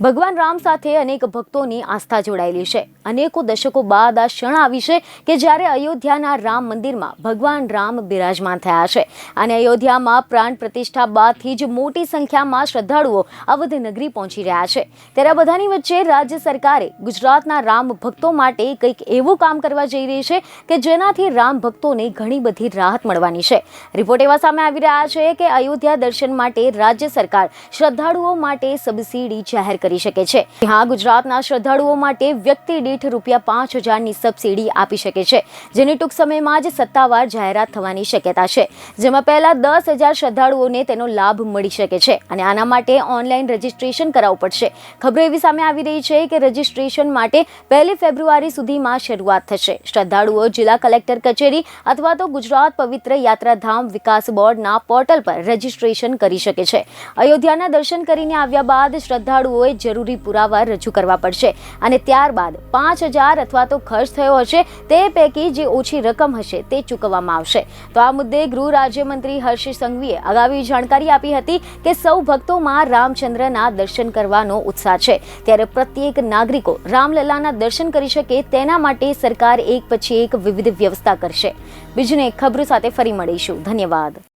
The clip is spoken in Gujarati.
ભગવાન રામ સાથે અનેક ભક્તોની આસ્થા જોડાયેલી છે. અનેકો દશકો બાદ આ ક્ષણ આવી છે કે જ્યારે અયોધ્યાના રામ મંદિરમાં ભગવાન રામ બિરાજમાન થયા છે. અને અયોધ્યામાં પ્રાણ પ્રતિષ્ઠા બાદથી જ મોટી સંખ્યામાં શ્રદ્ધાળુઓ અવધ નગરી પહોંચી રહ્યા છે. ત્યારે આ બધાની વચ્ચે રાજ્ય સરકારે ગુજરાતના રામ ભક્તો માટે કંઈક એવું કામ કરવા જઈ રહી છે કે જેનાથી રામ ભક્તોને ઘણી બધી રાહત મળવાની છે. રિપોર્ટ એવા સામે આવી રહ્યા છે કે અયોધ્યા દર્શન માટે રાજ્ય સરકાર શ્રદ્ધાળુઓ માટે સબસિડી જાહેર કરી શકે છે. હા, ગુજરાતના શ્રદ્ધાળુઓ માટે વ્યક્તિ દીઠ રૂપિયા પાંચ હજારની સબસિડી આપી શકે છે, જેની ટૂંક સમયમાં જ સત્તાવાર જાહેરાત થવાની શક્યતા છે, જેમાં પહેલા દસ હજાર શ્રદ્ધાળુઓને તેનો લાભ મળી શકે છે અને આના માટે ઓનલાઈન રજીસ્ટ્રેશન કરાવવું પડશે. ખબર એવી સામે આવી રહી છે કે રજીસ્ટ્રેશન માટે પહેલી ફેબ્રુઆરી સુધીમાં શરૂઆત થશે. શ્રદ્ધાળુઓ જિલ્લા કલેક્ટર કચેરી અથવા તો ગુજરાત પવિત્ર યાત્રાધામ વિકાસ બોર્ડના પોર્ટલ પર રજીસ્ટ્રેશન કરી શકે છે. અયોધ્યાના દર્શન કરીને આવ્યા બાદ શ્રદ્ધાળુઓએ જરૂરી પુરાવા રજૂ કરવા પડશે. અને ત્યારબાદ પાંચ હજાર અથવા તો ખર્ચ થયો હશે, તે પૈકી જે ઓછી રકમ હશે, તે ચૂકવવામાં આવશે. તો આ મુદ્દે ગૃહ રાજ્યમંત્રી હર્ષ સંઘવીએ અગાઉ જાણકારી આપી હતી કે સૌ ભક્તોમાં રામચંદ્રના દર્શન કરવાનો ઉત્સાહ છે. ત્યારે પ્રત્યેક નાગરિકો રામલલ્લાના દર્શન કરી શકે તેના માટે સરકાર એક પછી એક વિવિધ વ્યવસ્થા કરશે. બીજને ખબરો સાથે ફરી મળીશું. ધન્યવાદ.